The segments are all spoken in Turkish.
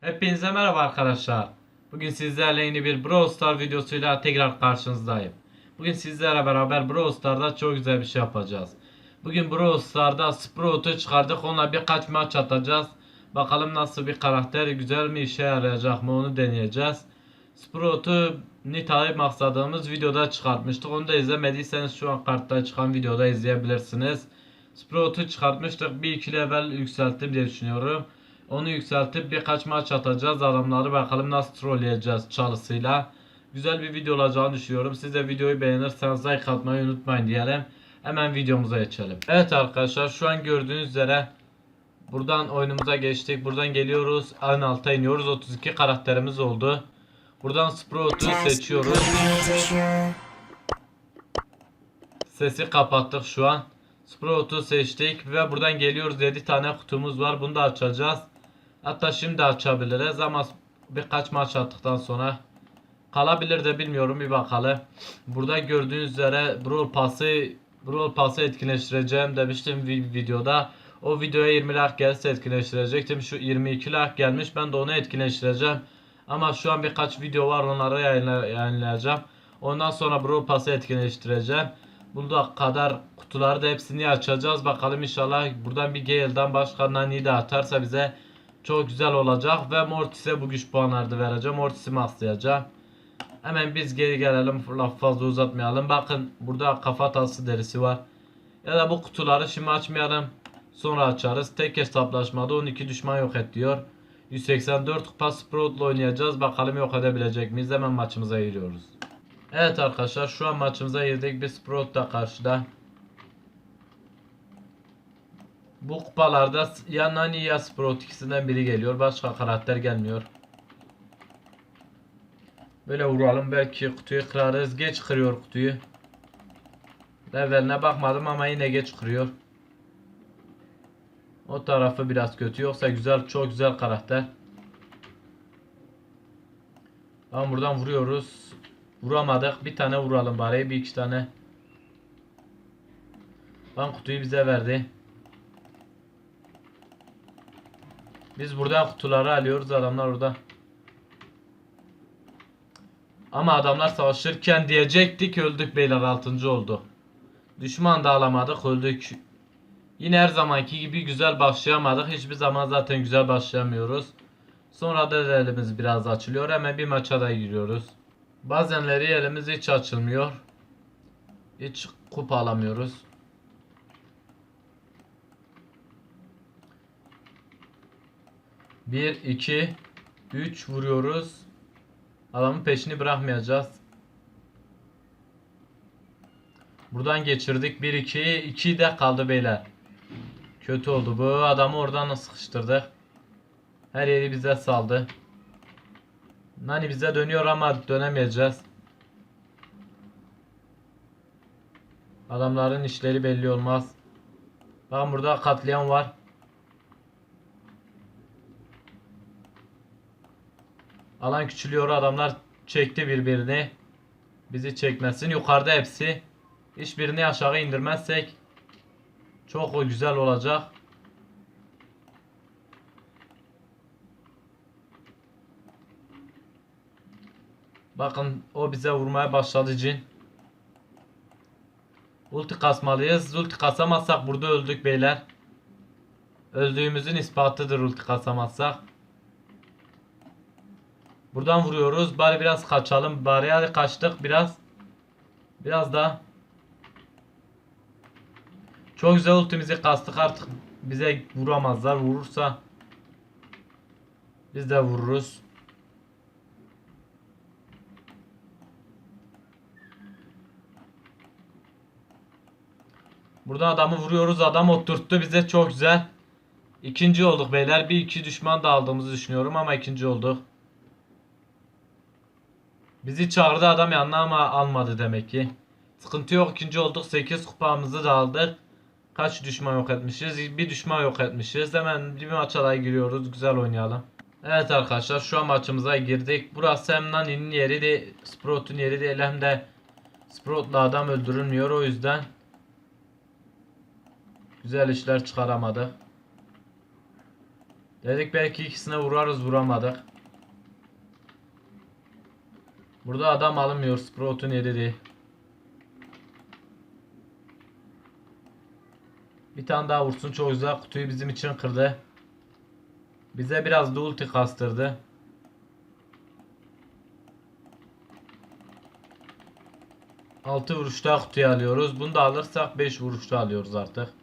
Hepinize merhaba arkadaşlar. Bugün sizlerle yeni bir Brawl Star videosuyla tekrar karşınızdayım. Bugün sizlerle beraber Brawl Star'da çok güzel bir şey yapacağız. Bugün Brawl Star'da Sprout'u çıkardık. Onunla birkaç maç atacağız. Bakalım nasıl bir karakter güzel mi işe yarayacak mı onu deneyeceğiz. Sprout'u Nita'yı maksadığımız videoda çıkartmıştık. Onu da izlemediyseniz şu an kartta çıkan videoda izleyebilirsiniz. Sprout'u çıkartmıştık. Bir iki level yükselttim diye düşünüyorum. Onu yükseltip birkaç maç atacağız. Adamları bakalım nasıl trolleyeceğiz çalısıyla. Güzel bir video olacağını düşünüyorum. Siz de videoyu beğenirseniz like atmayı unutmayın diyelim. Hemen videomuza geçelim. Evet arkadaşlar şu an gördüğünüz üzere buradan oyunumuza geçtik. Buradan geliyoruz. En alta iniyoruz. 32 karakterimiz oldu. Buradan Sprout'u seçiyoruz. Sesi kapattık şu an. Sprout'u seçtik ve buradan geliyoruz 7 tane kutumuz var. Bunu da açacağız. Hatta şimdi açabiliriz ama birkaç maç attıktan sonra kalabilir de bilmiyorum bir bakalım. Burada gördüğünüz üzere Brawl Pass'ı Brawl Pass'ı etkinleştireceğim demiştim vi- videoda. O videoya 20 like gelse etkinleştirecektim. Şu 22 like gelmiş. Ben de onu etkinleştireceğim. Ama şu an birkaç video var onları yayınla- yayınlayacağım. Ondan sonra Brawl Pass'ı etkinleştireceğim. Burada kadar kutuları da hepsini açacağız. Bakalım inşallah buradan bir Gale'dan başka Nani de atarsa bize çok güzel olacak. Ve Mortis'e bu güç puanları vereceğim. Mortis'i maslayacağım. Hemen biz geri gelelim. Laf fazla uzatmayalım. Bakın burada kafa tası derisi var. Ya da bu kutuları şimdi açmayalım. Sonra açarız. Tek hesaplaşmada 12 düşman yok et diyor. 184 kupa Sprout'la oynayacağız. Bakalım yok edebilecek miyiz? Hemen maçımıza giriyoruz. Evet arkadaşlar şu an maçımıza girdik. Bir Sprout da karşıda. Bu kupalarda ya Nani ya Sprout ikisinden biri geliyor. Başka karakter gelmiyor. Böyle vuralım belki kutuyu kırarız. Geç kırıyor kutuyu. Leveline bakmadım ama yine geç kırıyor. O tarafı biraz kötü. Yoksa güzel çok güzel karakter. Ama buradan vuruyoruz. Vuramadık. Bir tane vuralım bari. Bir iki tane. Lan kutuyu bize verdi. Biz buradan kutuları alıyoruz. Adamlar orada. Ama adamlar savaşırken diyecektik öldük beyler 6. oldu. Düşman da alamadık öldük. Yine her zamanki gibi güzel başlayamadık. Hiçbir zaman zaten güzel başlayamıyoruz. Sonra da elimiz biraz açılıyor. Hemen bir maça da giriyoruz. Bazenleri elimiz hiç açılmıyor. Hiç kupa alamıyoruz. Bir, iki, üç vuruyoruz. Adamın peşini bırakmayacağız. Buradan geçirdik. 1 2 2 de kaldı beyler. Kötü oldu bu. Adamı oradan sıkıştırdık. Her yeri bize saldı. Nani bize dönüyor ama dönemeyeceğiz. Adamların işleri belli olmaz. Bakın burada katliam var. Alan küçülüyor adamlar çekti birbirini. Bizi çekmesin. Yukarıda hepsi. Hiçbirini aşağı indirmezsek çok güzel olacak. Bakın o bize vurmaya başladı cin. Ulti kasmalıyız. Ulti kasamazsak burada öldük beyler. Öldüğümüzün ispatıdır ulti kasamazsak. Buradan vuruyoruz. Bari biraz kaçalım. Bari hadi kaçtık biraz. Biraz daha. Çok güzel ultimizi kastık artık. Bize vuramazlar. Vurursa biz de vururuz. Burada adamı vuruyoruz. Adam oturttu bize çok güzel. İkinci olduk beyler. Bir iki düşman da aldığımızı düşünüyorum ama ikinci olduk. Bizi çağırdı adam yanına ama almadı demek ki. Sıkıntı yok ikinci olduk 8 kupamızı da aldık. Kaç düşman yok etmişiz? Bir düşman yok etmişiz. Hemen bir maça daha giriyoruz. Güzel oynayalım. Evet arkadaşlar şu an maçımıza girdik. Burası hem Nani'nin yeri de Sprout'un yeri değil hem de Sprout'la adam öldürülmüyor o yüzden güzel işler çıkaramadık. Dedik belki ikisine vurarız vuramadık. Burada adam alınmıyor. Sprout'un değil. Bir tane daha vursun çok güzel. Kutuyu bizim için kırdı. Bize biraz da ulti kastırdı. Altı vuruşta kutuyu alıyoruz. Bunu da alırsak 5 vuruşta alıyoruz artık.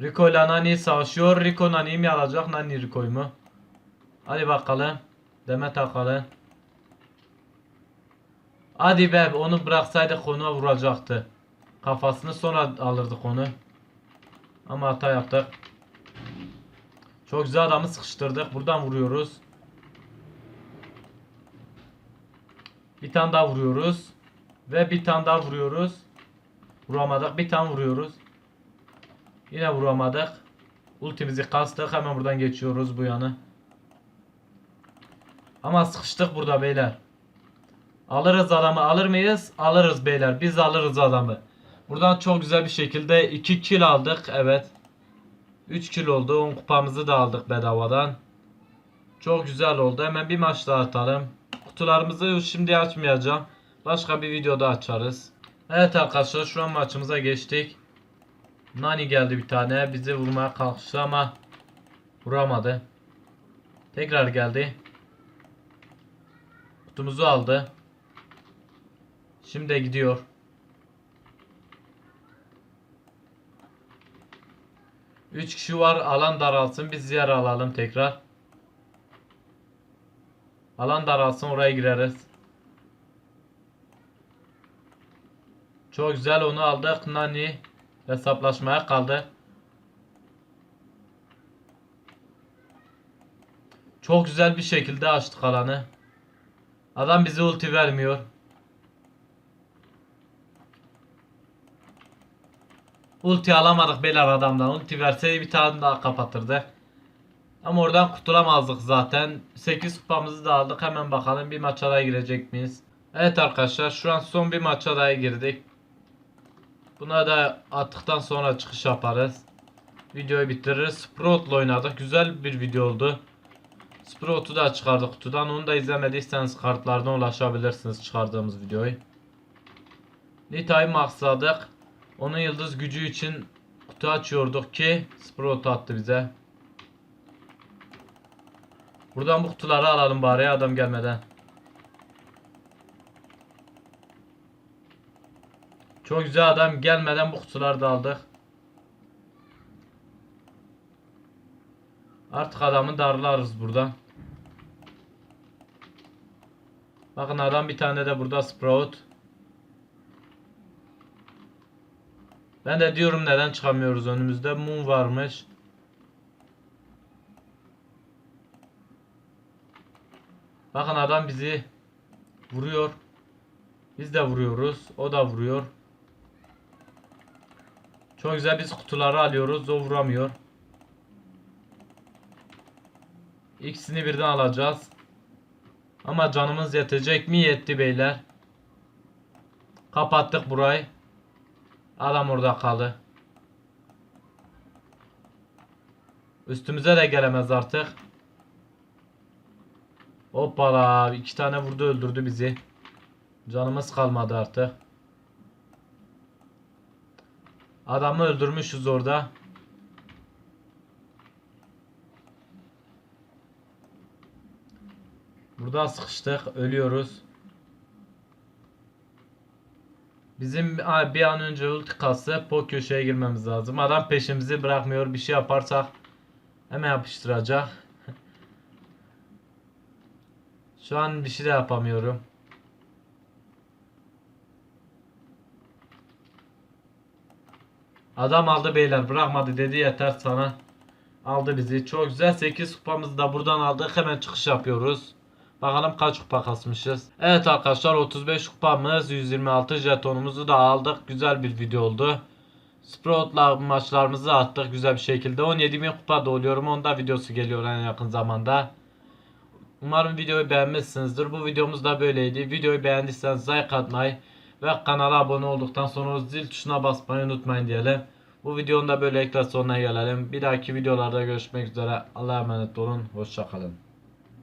Rico ile Nani savaşıyor. Rico Nani'yi mi alacak? Nani Rico'yu mu? Hadi bakalım. Demet Akalın. Hadi be onu bıraksaydık ona vuracaktı. Kafasını sonra alırdık onu. Ama hata yaptık. Çok güzel adamı sıkıştırdık. Buradan vuruyoruz. Bir tane daha vuruyoruz. Ve bir tane daha vuruyoruz. Vuramadık. Bir tane vuruyoruz. Yine vuramadık. Ultimizi kastık. Hemen buradan geçiyoruz bu yanı. Ama sıkıştık burada beyler. Alırız adamı alır mıyız? Alırız beyler. Biz alırız adamı. Buradan çok güzel bir şekilde 2 kill aldık. Evet. 3 kill oldu. 10 kupamızı da aldık bedavadan. Çok güzel oldu. Hemen bir maç daha atalım. Kutularımızı şimdi açmayacağım. Başka bir videoda açarız. Evet arkadaşlar şu an maçımıza geçtik. Nani geldi bir tane. Bizi vurmaya kalkıştı ama vuramadı. Tekrar geldi. Kutumuzu aldı. Şimdi gidiyor. Üç kişi var. Alan daralsın. Biz yer alalım tekrar. Alan daralsın. Oraya gireriz. Çok güzel. Onu aldık. Nani hesaplaşmaya kaldı. Çok güzel bir şekilde açtık alanı. Adam bize ulti vermiyor. Ulti alamadık beyler adamdan. Ulti verseydi bir tane daha kapatırdı. Ama oradan kurtulamazdık zaten. 8 kupamızı da aldık. Hemen bakalım bir maça daha girecek miyiz? Evet arkadaşlar şu an son bir maça daha girdik. Buna da attıktan sonra çıkış yaparız. Videoyu bitiririz. Sprout'la oynadık. Güzel bir video oldu. Sprout'u da çıkardık kutudan. Onu da izlemediyseniz kartlardan ulaşabilirsiniz çıkardığımız videoyu. Nita'yı maksadık. Onun yıldız gücü için kutu açıyorduk ki Sprout attı bize. Buradan bu kutuları alalım bari adam gelmeden. Çok güzel adam gelmeden bu kutuları da aldık. Artık adamı darlarız buradan. Bakın adam bir tane de burada Sprout. Ben de diyorum neden çıkamıyoruz önümüzde. Moon varmış. Bakın adam bizi vuruyor. Biz de vuruyoruz. O da vuruyor. Çok güzel biz kutuları alıyoruz. O vuramıyor. İkisini birden alacağız. Ama canımız yetecek mi? Yetti beyler. Kapattık burayı. Adam orada kaldı. Üstümüze de gelemez artık. Hoppala. iki tane vurdu öldürdü bizi. Canımız kalmadı artık. Adamı öldürmüşüz orada. Burada sıkıştık. Ölüyoruz. Bizim bir an önce ulti kasıp o köşeye girmemiz lazım. Adam peşimizi bırakmıyor. Bir şey yaparsak hemen yapıştıracak. Şu an bir şey de yapamıyorum. Adam aldı beyler bırakmadı dedi yeter sana. Aldı bizi. Çok güzel 8 kupamızı da buradan aldık. Hemen çıkış yapıyoruz. Bakalım kaç kupa kasmışız. Evet arkadaşlar 35 kupamız 126 jetonumuzu da aldık. Güzel bir video oldu. Sprout'la maçlarımızı attık güzel bir şekilde. 17.000 kupa da oluyorum. Onda videosu geliyor en yakın zamanda. Umarım videoyu beğenmişsinizdir. Bu videomuz da böyleydi. Videoyu beğendiyseniz like atmayı ve kanala abone olduktan sonra zil tuşuna basmayı unutmayın diyelim. Bu videonun da böylelikle sonuna gelelim. Bir dahaki videolarda görüşmek üzere. Allah'a emanet olun. Hoşçakalın.